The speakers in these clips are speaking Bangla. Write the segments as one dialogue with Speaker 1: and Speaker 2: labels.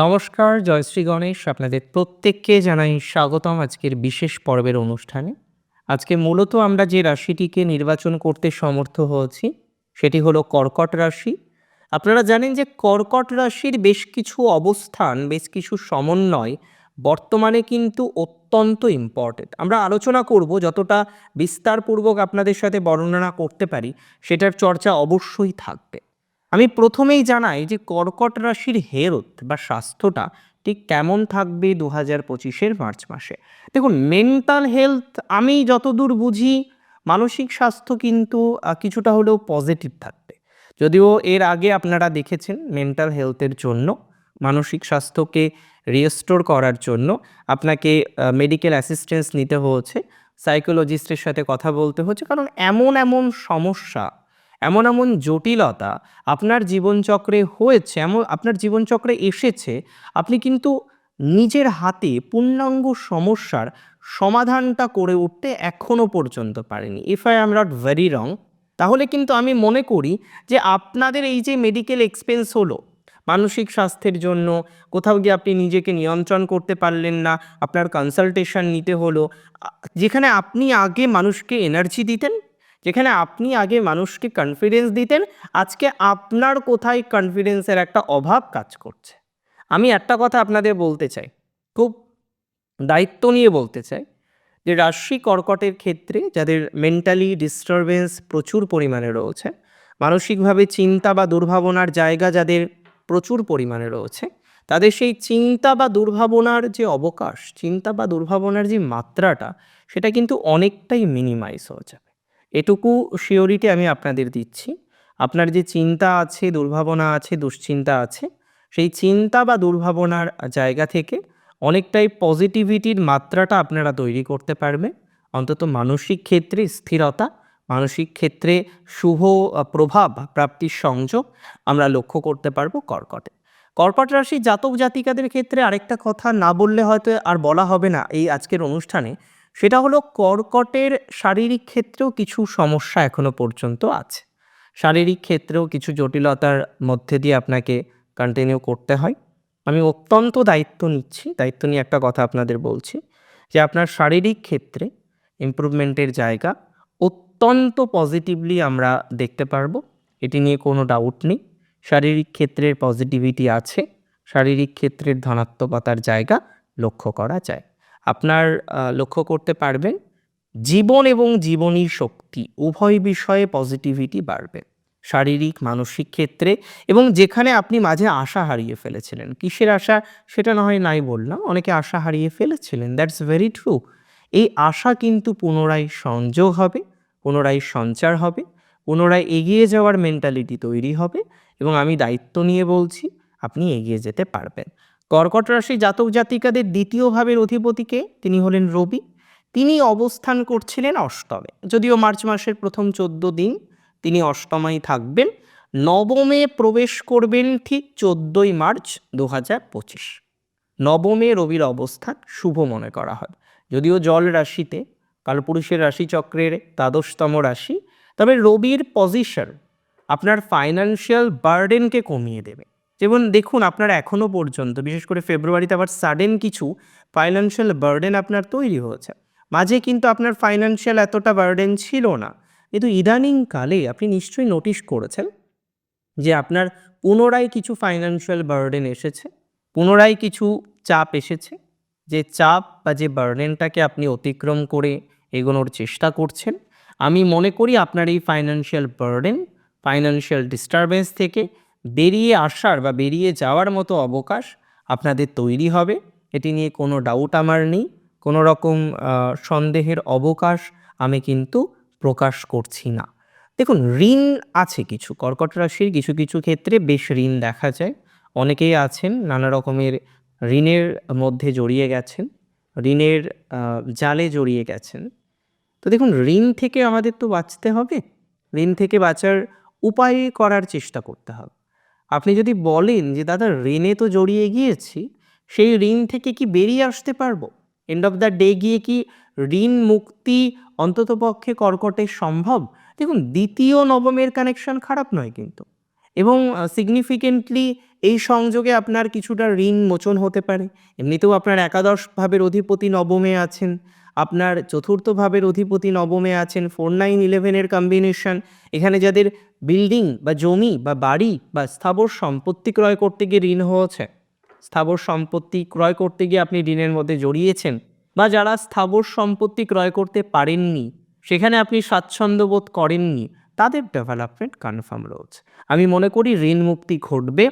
Speaker 1: নমস্কার জয়শ্রী গণেশ। আপনাদের প্রত্যেককে জানাই স্বাগতম আজকের বিশেষ পর্বের অনুষ্ঠানে। আজকে মূলত আমরা যে রাশিটিকে নির্বাচন করতে সমর্থ হয়েছি, সেটি হলো কর্কট রাশি। আপনারা জানেন যে কর্কট রাশির বেশ কিছু অবস্থান, বেশ কিছু সমন্বয় বর্তমানে কিন্তু অত্যন্ত ইম্পর্টেন্ট আমরা আলোচনা করব যতটা বিস্তারপূর্বক আপনাদের সাথে বর্ণনা করতে পারি, সেটার চর্চা অবশ্যই থাকবে। আমি প্রথমেই জানাই যে কর্কট রাশির হেলথ বা স্বাস্থ্যটা ঠিক কেমন থাকবে দু হাজার পঁচিশের মার্চ মাসে? দেখুন মেন্টাল হেলথ আমি যতদূর বুঝি, মানসিক স্বাস্থ্য কিন্তু কিছুটা হলেও পজিটিভ থাকবে। যদিও এর আগে আপনারা দেখেছেন মেন্টাল হেলথের জন্য, মানসিক স্বাস্থ্যকে রিস্টোর করার জন্য আপনাকে মেডিকেল অ্যাসিস্ট্যান্স নিতে হয়েছে সাইকোলজিস্টের সাথে কথা বলতে হচ্ছে কারণ এমন এমন সমস্যা এমন এমন জটিলতা আপনার জীবনচক্রে হয়েছে, এমন আপনার জীবনচক্রে এসেছে, আপনি কিন্তু নিজের হাতে পূর্ণাঙ্গ সমস্যার সমাধানটা করে উঠতে এখনও পর্যন্ত পারেনি if I am not very wrong তাহলে কিন্তু আমি মনে করি যে আপনাদের এই যে মেডিকেল এক্সপেন্স হলো, মানসিক স্বাস্থ্যের জন্য, কোথাও গিয়ে আপনি নিজেকে নিয়ন্ত্রণ করতে পারলেন না, আপনার কনসালটেশন নিতে হলো যেখানে আপনি আগে মানুষকে এনার্জি দিতেন যেখানে আপনি আগে মানুষকে কনফিডেন্স দিতেন, আজকে আপনার কোথায় কনফিডেন্সের একটা অভাব কাজ করছে। আমি একটা কথা আপনাদের বলতে চাই, খুব দায়িত্ব নিয়ে বলতে চাই যে রাশি কর্কটের ক্ষেত্রে যাদের মেন্টালি ডিস্টারবেন্স প্রচুর পরিমাণে রয়েছে, মানসিকভাবে চিন্তা বা দুর্ভাবনার জায়গা যাদের প্রচুর পরিমাণে রয়েছে, তাদের সেই চিন্তা বা দুর্ভাবনার যে অবকাশ, চিন্তা বা দুর্ভাবনার যে মাত্রাটা, সেটা কিন্তু অনেকটাই মিনিমাইজ হয়ে যাবে এটুকু শিওরিটি আমি আপনাদের দিচ্ছি। আপনার যে চিন্তা আছে, দুর্ভাবনা আছে, দুশ্চিন্তা আছে, সেই চিন্তা বা দুর্ভাবনার জায়গা থেকে অনেকটাই পজিটিভিটির মাত্রাটা আপনারা তৈরি করতে পারবে অন্তত মানসিক ক্ষেত্রে স্থিরতা, মানসিক ক্ষেত্রে শুভ প্রভাব প্রাপ্তির সংযোগ আমরা লক্ষ্য করতে পারব কর্কটে। কর্কট রাশি জাতক জাতিকাদের ক্ষেত্রে আরেকটা কথা না বললে হয়তো আর বলা হবে না। এই আজকের অনুষ্ঠানে সেটা হলো কর্কটের শারীরিক ক্ষেত্রেও কিছু সমস্যা এখনও পর্যন্ত আছে। শারীরিক ক্ষেত্রেও কিছু জটিলতার মধ্যে দিয়ে আপনাকে কন্টিনিউ করতে হয়। আমি অত্যন্ত দায়িত্ব নিচ্ছি, দায়িত্ব নিয়ে একটা কথা আপনাদের বলছি যে আপনার শারীরিক ক্ষেত্রে ইমপ্রুভমেন্টের জায়গা অত্যন্ত পজিটিভলি আমরা দেখতে পারব। এটি নিয়ে কোনো ডাউট নেই। শারীরিক ক্ষেত্রের পজিটিভিটি আছে। শারীরিক ক্ষেত্রের ধনাত্মকতার জায়গা লক্ষ্য করা যায়। আপনার লক্ষ্য করতে পারবেন, জীবন এবং জীবনী শক্তি উভয় বিষয়ে পজিটিভিটি বাড়বে। শারীরিক, মানসিক ক্ষেত্রে এবং যেখানে আপনি মাঝে আশা হারিয়ে ফেলেছিলেন। কিসের আশা? সেটা না হয় নাই বললাম, অনেকে আশা হারিয়ে ফেলেছিলেন দ্যাটস ভেরি ট্রু এই আশা কিন্তু পুনরায় সংযোগ হবে, পুনরায় সঞ্চার হবে, পুনরায় এগিয়ে যাওয়ার মেন্টালিটি তৈরি হবে এবং আমি দায়িত্ব নিয়ে বলছি, আপনি এগিয়ে যেতে পারবেন। কর্কট রাশি জাতক জাতিকাদের দ্বিতীয় ভাবের অধিপতিকে তিনি হলেন রবি। তিনি অবস্থান করছিলেন অষ্টমে। যদিও মার্চ মাসের প্রথম চোদ্দ দিন তিনি অষ্টমায় থাকবেন। নবমে প্রবেশ করবেন ঠিক চোদ্দই মার্চ দু হাজার পঁচিশ। নবমে রবির অবস্থান শুভ মনে করা হয়। যদিও জল রাশিতে, কালপুরুষের রাশিচক্রের দ্বাদশতম রাশি, তবে রবির পজিশন আপনার ফাইন্যান্সিয়াল বার্ডেনকে কমিয়ে দেবে। যেমন দেখুন, আপনার এখনও পর্যন্ত, বিশেষ করে ফেব্রুয়ারিতে আবার সাডেন কিছু ফাইন্যান্সিয়াল বার্ডেন আপনার তৈরি হয়েছে। মাঝে কিন্তু আপনার ফাইন্যান্সিয়াল এতটা বার্ডেন ছিল না। কিন্তু ইদানিংকালে আপনি নিশ্চয়ই নোটিশ করেছেন যে আপনার পুনরায় কিছু ফাইন্যান্সিয়াল বার্ডেন এসেছে, পুনরায় কিছু চাপ এসেছে, যে চাপ বা যে বার্ডেনটাকে আপনি অতিক্রম করে এগোনোর চেষ্টা করছেন। আমি মনে করি আপনার এই ফাইন্যান্সিয়াল বার্ডেন ফাইন্যান্সিয়াল ডিস্টারবেন্স থেকে বেরিয়ে আসার বা বেরিয়ে যাওয়ার মতো অবকাশ আপনাদের তৈরি হবে। এটি নিয়ে কোনো ডাউট আমার নেই। কোনো রকম সন্দেহের অবকাশ আমি কিন্তু প্রকাশ করছি না। দেখুন, ঋণ আছে কিছু। কর্কট রাশির কিছু কিছু ক্ষেত্রে বেশ ঋণ দেখা যায়। অনেকেই আছেন, নানা রকমের ঋণের মধ্যে জড়িয়ে গেছেন, ঋণের জালে জড়িয়ে গেছেন। তো দেখুন, ঋণ থেকে আমাদের তো বাঁচতে হবে। ঋণ থেকে বাঁচার উপায় করার চেষ্টা করতে হবে। আপনি যদি বলেন যে, দাদা, ঋণে তো জড়িয়ে গিয়েছি, সেই ঋণ থেকে কি বেরিয়ে আসতে পারব? এন্ড অফ দ্য ডে গিয়ে কি ঋণ মুক্তি অন্ততপক্ষে কর্কটের সম্ভব? দেখুন, দ্বিতীয় নবমের কানেকশন খারাপ নয় কিন্তু। এবং সিগনিফিকেন্টলি এই সংযোগে আপনার কিছুটা ঋণ মোচন হতে পারে। এমনিতেও আপনার একাদশ ভাবের অধিপতি নবমে আছেন। আপনার চতুর্থ ভাবের অধিপতি নবমে আছেন ফোর নাইন ইলেভেনের কম্বিনেশন এখানে যাদের বিল্ডিং বা জমি বা বাড়ি বা স্থাবর সম্পত্তি ক্রয় করতে গিয়ে ঋণ হয়েছে, স্থাবর সম্পত্তি ক্রয় করতে গিয়ে আপনি ঋণের মধ্যে জড়িয়েছেন বা যারা স্থাবর সম্পত্তি ক্রয় করতে পারেননি, সেখানে আপনি স্বাচ্ছন্দ্য বোধ করেননি, তাদের ডেভেলপমেন্ট কনফার্ম রয়েছে। আমি মনে করি ঋণ মুক্তি ঘটবে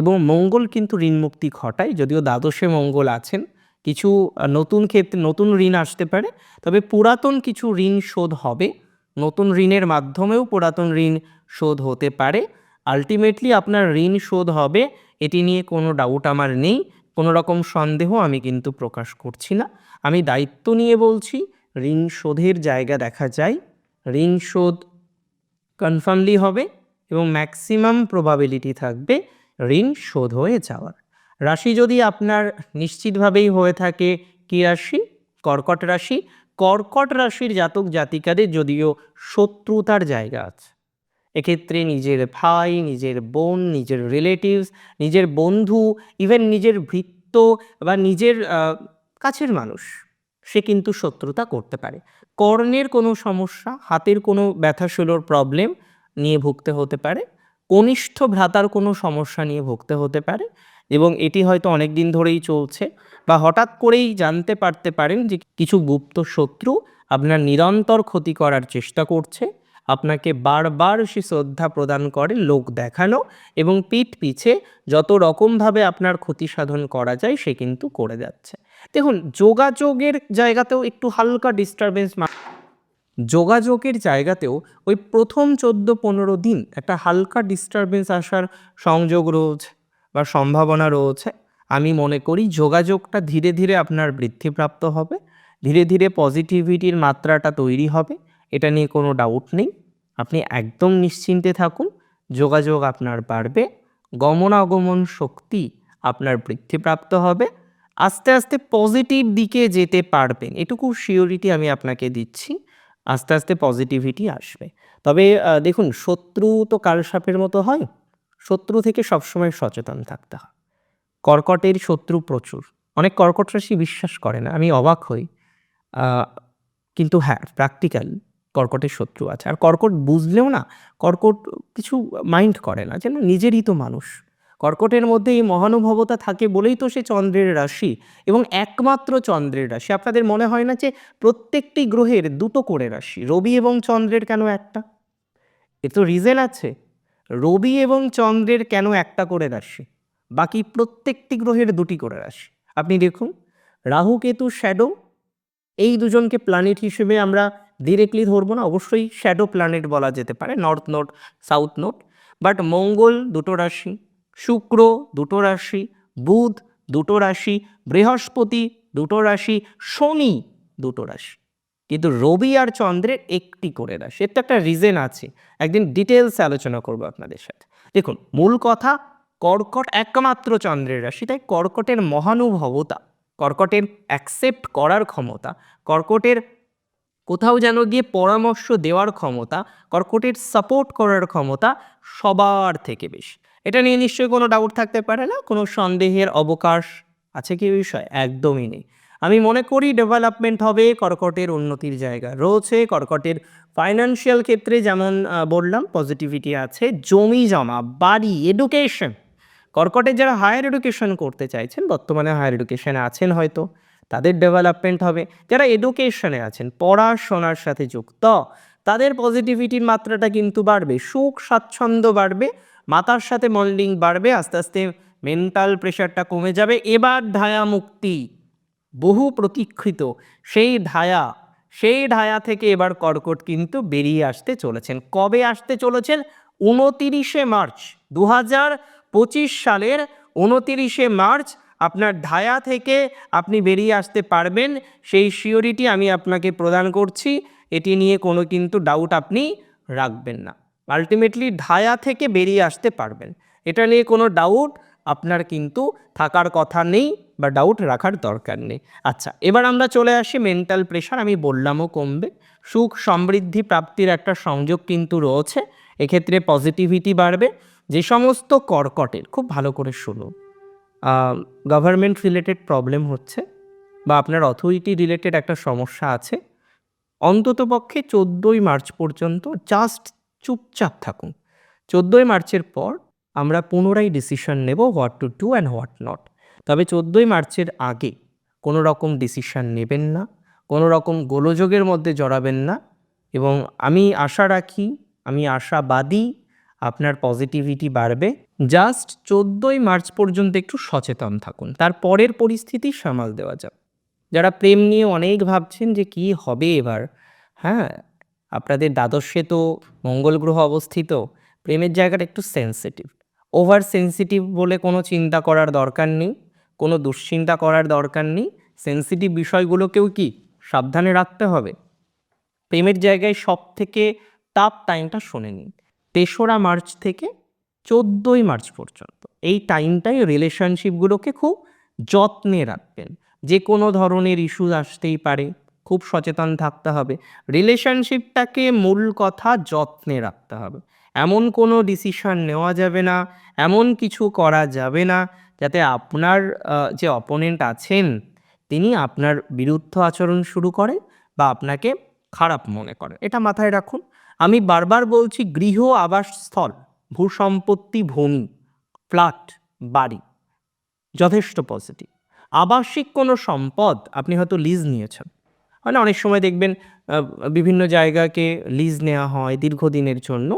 Speaker 1: এবং মঙ্গল কিন্তু ঋণ মুক্তি ঘটায়, যদিও দ্বাদশে মঙ্গল আছেন। কিছু নতুন ক্ষেত্রে, নতুন ঋণ আসতে পারে। তবে পুরাতন কিছু ঋণ শোধ হবে। নতুন ঋণের মাধ্যমেও পুরাতন ঋণ শোধ হতে পারে। আলটিমেটলি আপনার ঋণ শোধ হবে, এটি নিয়ে কোনো ডাউট আমার নেই। কোনো রকম সন্দেহ আমি কিন্তু প্রকাশ করছি না। আমি দায়িত্ব নিয়ে বলছি, ঋণ শোধের জায়গা দেখা যায়। ঋণ শোধ কনফার্মলি হবে এবং ম্যাক্সিমাম প্রবাবিলিটি থাকবে ঋণ শোধ হয়ে যাওয়ার। রাশি যদি আপনার নিশ্চিতভাবেই হয়ে থাকে কী রাশি? কর্কট রাশি। কর্কট রাশির জাতক জাতিকাদের যদিও শত্রুতার জায়গা আছে। এক্ষেত্রে নিজের ভাই, নিজের বোন, নিজের রিলেটিভস নিজের বন্ধু ইভেন নিজের ভৃত্য বা নিজের কাছের মানুষ, সে কিন্তু শত্রুতা করতে পারে। কর্ণের কোনো সমস্যা, হাতের কোনো ব্যথাশূলর প্রবলেম নিয়ে ভুগতে হতে পারে। কনিষ্ঠ ভ্রাতার কোনো সমস্যা নিয়ে ভুগতে হতে পারে। এবং এটি হয়তো অনেক দিন ধরেই চলছে বা হঠাৎ করেই জানতে পারতে পারেন যে কিছু গুপ্ত শত্রু আপনার নিরন্তর ক্ষতি করার চেষ্টা করছে, আপনাকে বারবার সে শ্রদ্ধা প্রদান করে, লোক দেখানো এবং পিঠ পিছে যত রকমভাবে আপনার ক্ষতি সাধন করা যায় সে কিন্তু করে যাচ্ছে। দেখুন, যোগাযোগের জায়গাতেও একটু হালকা ডিস্টারবেন্স যোগাযোগের জায়গাতেও ওই প্রথম চোদ্দ পনেরো দিন একটা হালকা ডিস্টারবেন্স আসার সংযোগ রয়েছে বা সম্ভাবনা রয়েছে, আমি মনে করি যোগাযোগটা ধীরে ধীরে আপনার বৃদ্ধিপ্রাপ্ত হবে, ধীরে ধীরে পজিটিভিটির মাত্রাটা তৈরি হবে, এটা নিয়ে কোনো ডাউট নেই। আপনি একদম নিশ্চিন্তে থাকুন, যোগাযোগ আপনার বাড়বে, গমনাগমন শক্তি আপনার বৃদ্ধিপ্রাপ্ত হবে, আস্তে আস্তে পজিটিভ দিকে যেতে পারবেন, এটুকু শিওরিটি আমি আপনাকে দিচ্ছি, আস্তে আস্তে পজিটিভিটি আসবে। তবে দেখুন, শত্রু তো কালসাপের মতো হয় শত্রু থেকে সবসময় সচেতন থাকতে হয়। কর্কটের শত্রু প্রচুর। অনেক কর্কট রাশি বিশ্বাস করে না, আমি অবাক হই। কিন্তু হ্যাঁ প্র্যাকটিক্যাল কর্কটের শত্রু আছে। আর কর্কট বুঝলেও না, কর্কট কিছু মাইন্ড করে না, যেন নিজেরই তো মানুষ। কর্কটের মধ্যে এই মহানুভবতা থাকে বলেই তো সে চন্দ্রের রাশি এবং একমাত্র চন্দ্রের রাশি। আপনাদের মনে হয় না যে প্রত্যেকটি গ্রহের দুটো করে রাশি, রবি এবং চন্দ্রের কেন একটা? এর তো রিজেন আছে। রবি এবং চন্দ্রের কেন একটা করে রাশি? বাকি প্রত্যেকটি গ্রহের দুটি করে রাশি। আপনি দেখুন, রাহু, কেতু, শ্যাডো, এই দুজনকে প্ল্যানেট হিসেবে আমরা ডিরেক্টলি ধরবো না, অবশ্যই শ্যাডো প্ল্যানেট বলা যেতে পারে north node south node but মঙ্গল দুটো রাশি, শুক্র দুটো রাশি, বুধ দুটো রাশি, বৃহস্পতি দুটো রাশি, শনি দুটো রাশি। কিন্তু রবি আর চন্দ্রের একটি করে রাশি এর তো একটা রিজেন আছে। একদিন ডিটেলসে আলোচনা করব আপনাদের সাথে। দেখুন, মূল কথা, কর্কট একমাত্র চন্দ্রের রাশি, তাই কর্কটের মহানুভবতা, কর্কটের অ্যাকসেপ্ট করার ক্ষমতা, কর্কটের কোথাও যেন গিয়ে পরামর্শ দেওয়ার ক্ষমতা, কর্কটের সাপোর্ট করার ক্ষমতা সবার থেকে বেশি। এটা নিয়ে নিশ্চয়ই কোনো ডাউট থাকতে পারে না, কোনো সন্দেহের অবকাশ আছে কি বিষয়? একদমই নেই। আমি মনে করি ডেভেলপমেন্ট হবে কর্কটের উন্নতির জায়গা। রয়েছে কর্কটের ফাইন্যান্সিয়াল ক্ষেত্রে যেমন বললাম পজিটিভিটি আছে, জমি জমা, বাড়ি এডুকেশন কর্কটের যারা হায়ার এডুকেশন করতে চাইছেন, বর্তমানে হায়ার এডুকেশনে আছেন হয়তো, তাদের ডেভেলপমেন্ট হবে। যারা এডুকেশনে আছেন, পড়াশোনার সাথে যুক্ত, তাদের পজিটিভিটির মাত্রাটা কিন্তু বাড়বে, সুখ, স্বাচ্ছন্দ্য বাড়বে, মাতার সাথে মল্ডিং বাড়বে, আস্তে আস্তে মেন্টাল প্রেশারটা কমে যাবে। এবার ধায়া মুক্তি। বহু প্রতীক্ষিত। সেই ধায়া সেই ধায়া থেকে এবার কর্কট কিন্তু বেরিয়ে আসতে চলেছেন। কবে আসতে চলেছেন? উনতিরিশে মার্চ দু হাজার পঁচিশ সালের উনতিরিশে মার্চ আপনার ধায়া থেকে আপনি বেরিয়ে আসতে পারবেন। সেই শিওরিটি আমি আপনাকে প্রদান করছি। এটি নিয়ে কোনো কিন্তু ডাউট আপনি রাখবেন না। আলটিমেটলি ধায়া থেকে বেরিয়ে আসতে পারবেন। এটা নিয়ে কোনো ডাউট আপনার কিন্তু থাকার কথা নেই বা ডাউট রাখার দরকার নেই। আচ্ছা এবার আমরা চলে আসি মেন্টাল প্রেশার আমি বললামও কমবে। সুখ সমৃদ্ধি প্রাপ্তির একটা সংযোগ কিন্তু রয়েছে, এক্ষেত্রে পজিটিভিটি বাড়বে। যে সমস্ত কর্কটের, খুব ভালো করে শুনুন গভর্নমেন্ট রিলেটেড প্রবলেম হচ্ছে বা আপনার অথরিটি রিলেটেড একটা সমস্যা আছে, অন্তত পক্ষে চোদ্দোই মার্চ পর্যন্ত জাস্ট চুপচাপ থাকুন। চোদ্দোই মার্চের পর আমরা পুনরায় ডিসিশন নেব what to do and what not তবে চোদ্দোই মার্চের আগে কোনো রকম ডিসিশন নেবেন না, কোনো রকম গোলযোগের মধ্যে জড়াবেন না এবং আমি আশা রাখি, আমি আশাবাদী আপনার পজিটিভিটি বাড়বে। জাস্ট চোদ্দোই মার্চ পর্যন্ত একটু সচেতন থাকুন, তার পরের পরিস্থিতি সামাল দেওয়া যাবে যারা প্রেম নিয়ে অনেক ভাবছেন যে কি হবে এবার হ্যাঁ আপনাদের দ্বাদশে তো মঙ্গল গ্রহ অবস্থিত, প্রেমের জায়গাটা একটু সেন্সিটিভ ওভার সেন্সিটিভ বলে কোনো চিন্তা করার দরকার নেই, কোনো দুশ্চিন্তা করার দরকার নেই। সেন্সিটিভ বিষয়গুলোকেও কি সাবধানে রাখতে হবে? প্রেমের জায়গায় সব থেকে টাফ টাইমটা শুনে নিন। তেসরা মার্চ থেকে চোদ্দোই মার্চ পর্যন্ত। এই টাইমটাই রিলেশনশিপগুলোকে খুব যত্নে রাখবেন। যে কোনো ধরনের ইস্যু আসতেই পারে, খুব সচেতন থাকতে হবে। রিলেশনশিপটাকে মূল কথা যত্নে রাখতে হবে। এমন কোনো ডিসিশন নেওয়া যাবে না, এমন কিছু করা যাবে না যাতে আপনার যে অপোনেন্ট আছেন, তিনি আপনার বিরুদ্ধ আচরণ শুরু করে বা আপনাকে খারাপ মনে করে এটা মাথায় রাখুন। আমি বারবার বলছি গৃহ আবাসস্থল, ভূসম্পত্তি, ভূমি, ফ্ল্যাট, বাড়ি, যথেষ্ট পজিটিভ আবাসিক কোনো সম্পদ আপনি হয়তো লিজ নিয়েছেন। হয় না অনেক সময় দেখবেন বিভিন্ন জায়গাকে লিজ নেওয়া হয় দীর্ঘদিনের জন্য।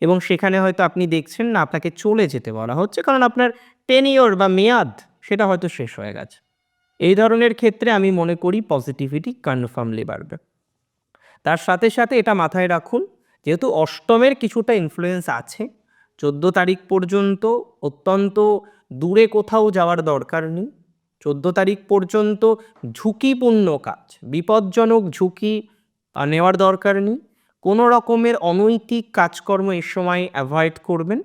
Speaker 1: এবং সেখানে হয়তো আপনি দেখছেন না, আপনাকে চলে যেতে বলা হচ্ছে। কারণ আপনার টেনিওর বা মেয়াদ, সেটা হয়তো শেষ হয়ে গেছে। এই ধরনের ক্ষেত্রে আমি মনে করি পজিটিভিটি কনফার্মলি বাড়বে তার সাথে সাথে এটা মাথায় রাখুন, যেহেতু অষ্টমের কিছুটা ইনফ্লুয়েন্স আছে, চোদ্দ তারিখ পর্যন্ত অত্যন্ত দূরে কোথাও যাওয়ার দরকার নেই। চোদ্দ তারিখ পর্যন্ত ঝুঁকিপূর্ণ কাজ, বিপজ্জনক ঝুঁকি নেওয়ার দরকার নেই। কোনো রকমের অনৈতিক কাজকর্ম এ সময় অ্যাভয়েড করবেন?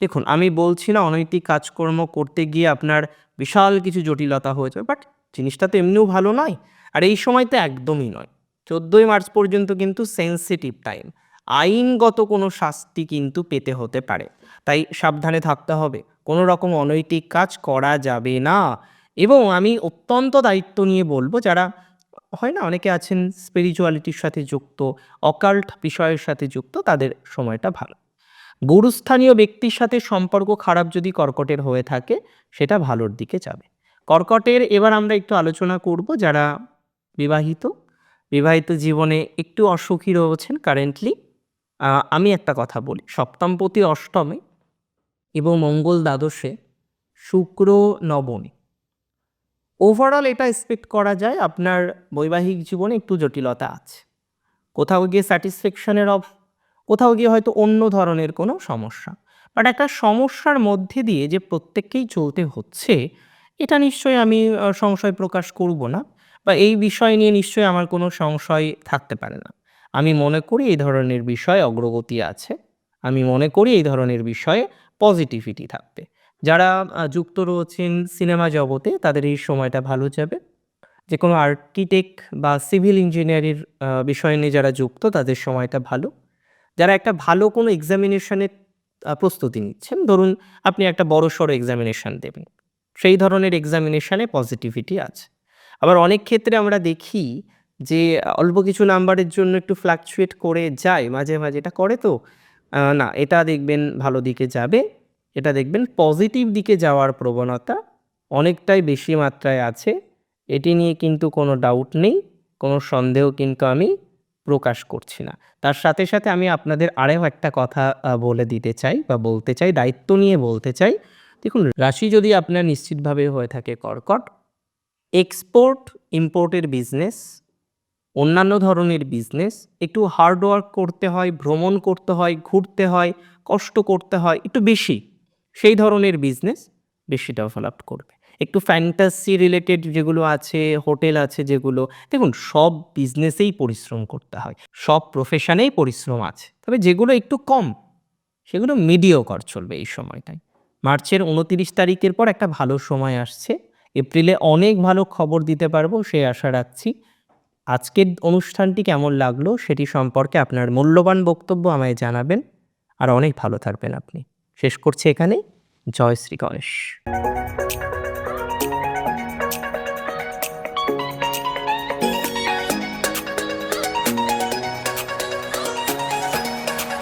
Speaker 1: দেখুন, আমি বলছি না অনৈতিক কাজকর্ম করতে গিয়ে আপনার বিশাল কিছু জটিলতা হয়ে যাবে বাট জিনিসটা তো এমনিও ভালো নয়। আর এই সময় তো একদমই নয়। চোদ্দোই মার্চ পর্যন্ত কিন্তু সেন্সিটিভ টাইম আইনগত কোনো শাস্তি কিন্তু পেতে হতে পারে। তাই সাবধানে থাকতে হবে। কোনো রকম অনৈতিক কাজ করা যাবে না। এবং আমি অত্যন্ত দায়িত্ব নিয়ে বলব, যারা হয় না? অনেকে আছেন স্পিরিচুয়ালিটির সাথে যুক্ত অকাল্ট বিষয়ের সাথে যুক্ত, তাদের সময়টা ভালো। গুরুস্থানীয় ব্যক্তির সাথে সম্পর্ক খারাপ যদি কর্কটের হয়ে থাকে, সেটা ভালোর দিকে যাবে। কর্কটের এবার আমরা একটু আলোচনা করব যারা বিবাহিত বিবাহিত জীবনে একটু অসুখী রয়েছেন কারেন্টলি আমি একটা কথা বলি, সপ্তমপতি অষ্টমে এবং মঙ্গল দ্বাদশে শুক্র নবমে। ওভারঅল এটা এক্সপেক্ট করা যায়, আপনার বৈবাহিক জীবনে একটু জটিলতা আছে। কোথাও গিয়ে স্যাটিসফ্যাকশনের অফ কোথাও গিয়ে হয়তো অন্য ধরনের কোনো সমস্যা। বাট একটা সমস্যার মধ্যে দিয়ে যে প্রত্যেককেই চলতে হচ্ছে, এটা নিশ্চয়ই আমি সংশয় প্রকাশ করব না। বা এই বিষয় নিয়ে নিশ্চয়ই আমার কোনো সংশয় থাকতে পারে না। আমি মনে করি এই ধরনের বিষয়ে অগ্রগতি আছে। আমি মনে করি এই ধরনের বিষয়ে পজিটিভিটি থাকবে। যারা যুক্ত রয়েছেন সিনেমা জগতে, তাদের এই সময়টা ভালো যাবে। যে কোনো আর্কিটেক্ট বা সিভিল ইঞ্জিনিয়ারিং বিষয় নিয়ে যারা যুক্ত, তাদের সময়টা ভালো। যারা একটা ভালো কোনো এক্সামিনেশনের প্রস্তুতি নিচ্ছেন, ধরুন আপনি একটা বড় সড়ো এক্সামিনেশান দেবেন। সেই ধরনের এক্সামিনেশানে পজিটিভিটি আছে। আবার অনেক ক্ষেত্রে আমরা দেখি যে, অল্প কিছু নাম্বারের জন্য একটু ফ্লাকচুয়েট করে যায়, মাঝে মাঝে এটা করে তো না, এটা দেখবেন ভালো দিকে যাবে। এটা দেখবেন পজিটিভ দিকে যাওয়ার প্রবণতা অনেকটাই বেশি মাত্রায় আছে। এটি নিয়ে কিন্তু কোনো ডাউট নেই, কোনো সন্দেহ কিন্তু আমি প্রকাশ করছি না। তার সাথে সাথে আমি আপনাদের আরও একটা কথা বলে দিতে চাই বা বলতে চাই, দায়িত্ব নিয়ে বলতে চাই। দেখুন, রাশি যদি আপনার নিশ্চিতভাবে হয়ে থাকে কর্কট এক্সপোর্ট ইম্পোর্টের বিজনেস অন্যান্য ধরনের বিজনেস একটু হার্ড ওয়ার্ক করতে হয়, ভ্রমণ করতে হয়, ঘুরতে হয়, কষ্ট করতে হয়, একটু বেশি। সেই ধরনের বিজনেস বেশি ডেভেলপ করবে। একটু ফ্যান্টাসি রিলেটেড যেগুলো আছে হোটেল আছে যেগুলো, দেখুন সব বিজনেসেই পরিশ্রম করতে হয়। সব প্রফেশনেই পরিশ্রম আছে। তবে যেগুলো একটু কম, সেগুলো মিডিয়কর চলবে এই সময়টায়। মার্চের উনতিরিশ তারিখের পর একটা ভালো সময় আসছে। এপ্রিলে অনেক ভালো খবর দিতে পারব, সে আশা রাখছি। আজকের অনুষ্ঠানটি কেমন লাগল সেটি সম্পর্কে আপনার মূল্যবান বক্তব্য আমায় জানাবেন। আর অনেক ভালো থাকবেন আপনি। শেষ করছি এখানে জয় শ্রী গণেশ।